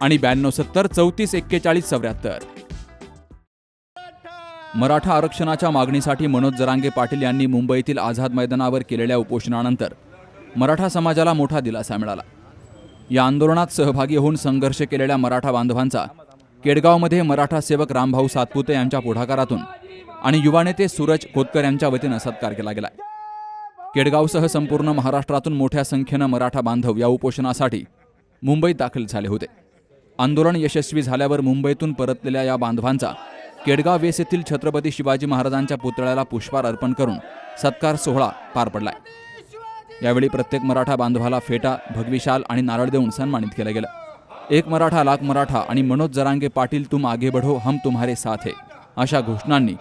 आणि ब्याण्णव सत्तर चौतीस एक्केचाळीस चौऱ्याहत्तर. मराठा आरक्षणाच्या मागणीसाठी मनोज जरांगे पाटील यांनी मुंबईतील आझाद मैदानावर केलेल्या उपोषणानंतर मराठा समाजाला मोठा दिलासा मिळाला. या आंदोलनात सहभागी होऊन संघर्ष केलेल्या मराठा बांधवांचा केडगावमध्ये मराठा सेवक रामभाऊ सातपुते यांच्या पुढाकारातून आणि युवा नेते सूरज खोतकर यांच्या वतीनं सत्कार केला गेला. केडगावसह संपूर्ण महाराष्ट्रातून मोठ्या संख्येनं मराठा बांधव या उपोषणासाठी मुंबईत दाखल झाले होते. आंदोलन यशस्वी झाल्यावर मुंबईतून परतलेल्या या बांधवांचा केडगाव वेस येथील छत्रपती शिवाजी महाराजांच्या पुतळ्याला पुष्पार अर्पण करून सत्कार सोहळा पार पडलाय. यावेळी प्रत्येक मराठा बांधवाला फेटा भगवी शाल आणि नारळ देऊन सन्मानित केलं गेलं. एक मराठा लाख मराठा आणि मनोज जरांगे पाटील तुम आगे बढो हम तुम्हारे साथ है अशा घोषणांनी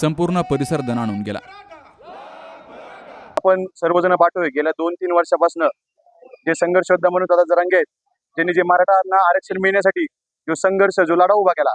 संपूर्ण परिसर दणाणून गेला. आपण सर्वजण पाठवतोय गेल्या दोन तीन वर्षापासून जे संघर्ष योद्धा म्हणून दादा जरांगे आहेत त्यांनी जे मराठांना आरक्षण मिळण्यासाठी जो संघर्ष जो लढा उभा केला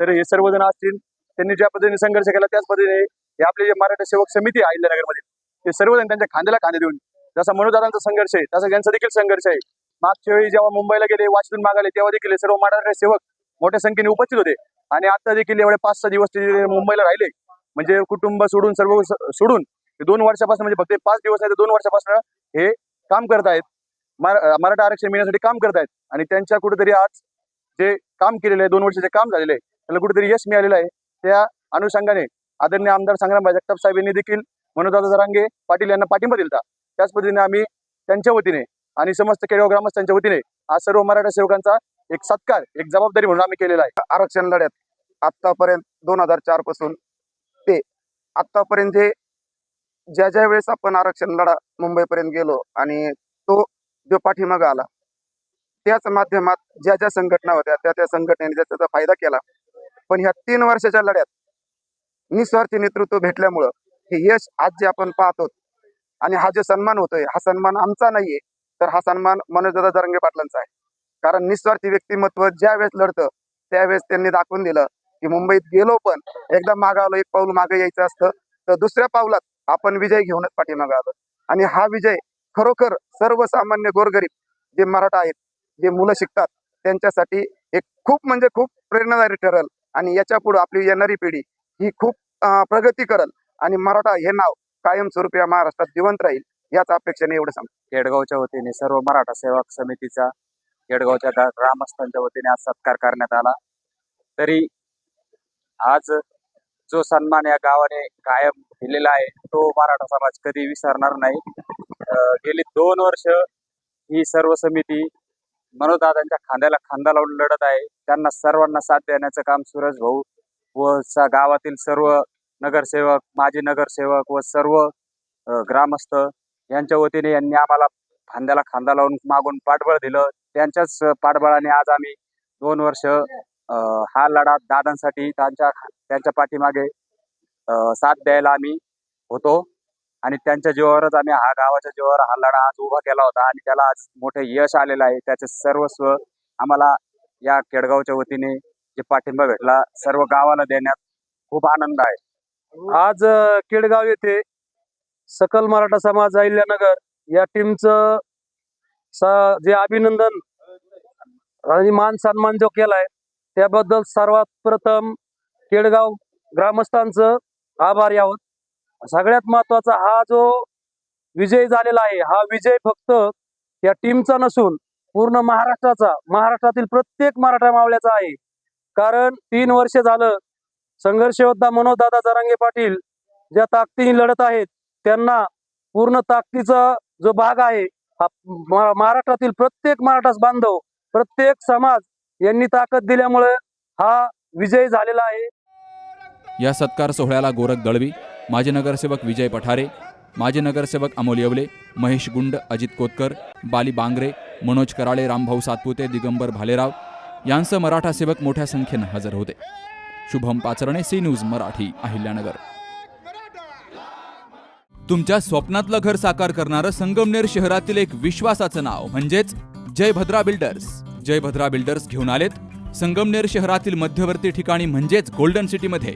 तर हे सर्वजण असतील त्यांनी ज्या पद्धतीने संघर्ष केला त्याच पद्धतीने हे आपले जे मराठा सेवक समिती आहे अहिल्यानगरमध्ये ते सर्वजण त्यांच्या खांद्याला खांदे देऊन जसा मनोदारांचा संघर्ष आहे तसा त्यांचा देखील संघर्ष आहे मागच्या वेळी जेव्हा मुंबईला गेले वाशितून मागाले तेव्हा देखील सर्व मराठा सेवक मोठ्या संख्येने उपस्थित होते. आणि आता देखील एवढे पाच सहा दिवस ते मुंबईला राहिले. म्हणजे कुटुंब सोडून सर्व सोडून दोन वर्षापासून म्हणजे फक्त पाच दिवस नाही तर दोन वर्षापासून हे काम करत आहेत. मराठा आरक्षण मिळण्यासाठी काम करत आहेत. आणि त्यांच्या कुठेतरी आज जे काम केलेलं आहे दोन वर्षाचे काम झालेलं आहे त्याला कुठेतरी यश मिळालेलं आहे. त्या अनुषंगाने आदरणीय आमदार संग्रामभाई जगताप साहेब यांनी देखील मनोजदादा जरांगे पाटील यांना पाठिंबा दिला त्याच पद्धतीने आम्ही त्यांच्या वतीने आणि समस्त केळगाव ग्रामस्थांच्या वतीने आज सर्व मराठा सेवकांचा एक सत्कार एक जबाबदारी म्हणून आम्ही केलेला आहे. आरक्षण लढ्यात आतापर्यंत दोन हजार चारपासून ते आतापर्यंत जे ज्या ज्या वेळेस आपण आरक्षण लढा मुंबईपर्यंत गेलो आणि तो जो पाठीमागं आला त्याच माध्यमात ज्या ज्या संघटना होत्या त्या त्या संघटनेने त्याचा फायदा केला. पण ह्या तीन वर्षाच्या लढ्यात निस्वार्थी नेतृत्व भेटल्यामुळं हे यश आज जे आपण पाहतो आणि हा जो सन्मान होतोय हा सन्मान आमचा नाहीये तर हा सन्मान मनोजदादा जरंगे पाटलांचा आहे. कारण निस्वार्थी व्यक्तिमत्व ज्या वेळेस लढतं त्यावेळेस त्यांनी दाखवून दिलं की मुंबईत गेलो पण एकदा मागावलं एक पाऊल मागे यायचं असतं तर दुसऱ्या पावलात आपण विजय घेऊनच पाठीमागे आलो. आणि हा विजय खरोखर सर्वसामान्य गोरगरीब जे मराठा आहेत जे मुलं शिकतात त्यांच्यासाठी एक खूप म्हणजे खूप प्रेरणादायी ठरल. आणि याच्यापुढे आपली येणारी पिढी ही खूप प्रगती करल. आणि मराठा हे नाव कायमस्वरूपी या महाराष्ट्रात जिवंत राहील याच अपेक्षेने एवढं सांगतो. केडगावच्या वतीने सर्व मराठा सेवक समितीचा केडगावच्या ग्रामस्थांच्या वतीने आज सत्कार करण्यात आला. तरी आज जो सन्मान या गावाने कायम दिलेला आहे तो मराठा समाज कधी विसरणार नाही. गेली दोन वर्ष ही सर्व समिती मनोदादांच्या खांद्याला खांदा लावून लढत आहे. त्यांना सर्वांना साथ देण्याचं काम सूरज भाऊ व गावातील सर्व नगरसेवक माजी नगरसेवक व सर्व ग्रामस्थ यांच्या वतीने यांनी आम्हाला खांद्याला खांदा लावून मागून पाठबळ दिलं. त्यांच्याच पाठबळाने आज आम्ही दोन वर्ष हा लढा दादांसाठी त्यांच्या त्यांच्या पाठीमागे साथ द्यायला आम्ही होतो. आणि त्यांच्या जीवावरच आम्ही हा गावाच्या जीवावर हा लढा आज उभा केला होता आणि त्याला आज मोठे यश आलेलं आहे. त्याचे सर्वस्व आम्हाला या केडगावच्या वतीने जे पाठिंबा भेटला सर्व गावाला देण्यात खूप आनंद आहे. आज केडगाव येथे सकल मराठा समाज अहिल्यानगर या टीमचं स- जे अभिनंदन आणि मान सन्मान जो केलाय त्याबद्दल सर्वात प्रथम केडगाव ग्रामस्थांचं आभार यावं सगळ्यात महत्त्वाचा हा जो विजय झालेला आहे हा विजय फक्त या टीमचा नसून पूर्ण महाराष्ट्राचा महाराष्ट्रातील प्रत्येक मराठा मावळ्याचा आहे. कारण तीन वर्ष झालं संघर्ष योद्धा जरांगे पाटील ज्या ताकदीने लढत आहेत त्यांना पूर्ण ताकदीचा जो भाग आहे हा महाराष्ट्रातील प्रत्येक मराठा बांधव प्रत्येक समाज यांनी ताकद दिल्यामुळे हा विजय झालेला आहे. या सत्कार सोहळ्याला गोरख दळवी माजी नगरसेवक विजय पठारे माजी नगरसेवक अमोल येवले महेश गुंड अजित कोतकर बाली बांगरे मनोज कराळे रामभाऊ सातपुते दिगंबर भालेराव यांसह मराठा सेवक मोठ्या संख्येनं हजर होते. Shubham Pacharne C news Marathi Ahilyanagar. तुमच्या स्वप्नातलं घर साकार करणारं संगमनेर शहरातील एक विश्वासाचं नाव म्हणजेच जयभद्रा बिल्डर्स. जयभद्रा बिल्डर्स घेऊन आलेत संगमनेर शहरातील मध्यवर्ती ठिकाणी म्हणजेच गोल्डन सिटीमध्ये.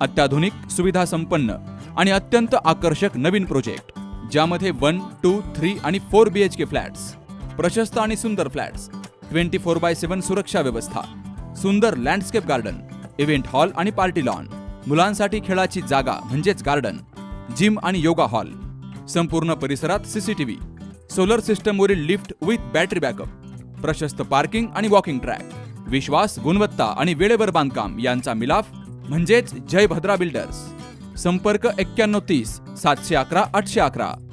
अत्याधुनिक सुविधा संपन्न आणि अत्यंत आकर्षक नवीन प्रोजेक्ट ज्यामध्ये वन टू थ्री आणि four B H K flats प्रशस्त आणि सुंदर flats twenty four by seven सुरक्षा व्यवस्था सुंदर लँडस्केप गार्डन इव्हेंट हॉल आणि पार्टी लॉन मुलांसाठी खेळाची जागा म्हणजेच गार्डन जिम आणि योगा हॉल संपूर्ण परिसरात सीसीटीव्ही सोलर सिस्टमवरील लिफ्ट विथ बॅटरी बॅकअप प्रशस्त पार्किंग आणि वॉकिंग ट्रॅक विश्वास गुणवत्ता आणि वेळेवर बांधकाम यांचा मिलाफ म्हणजेच जय भद्रा बिल्डर्स. संपर्क एक्क्याण्णव तीस सातशे अकरा आठशे अकरा.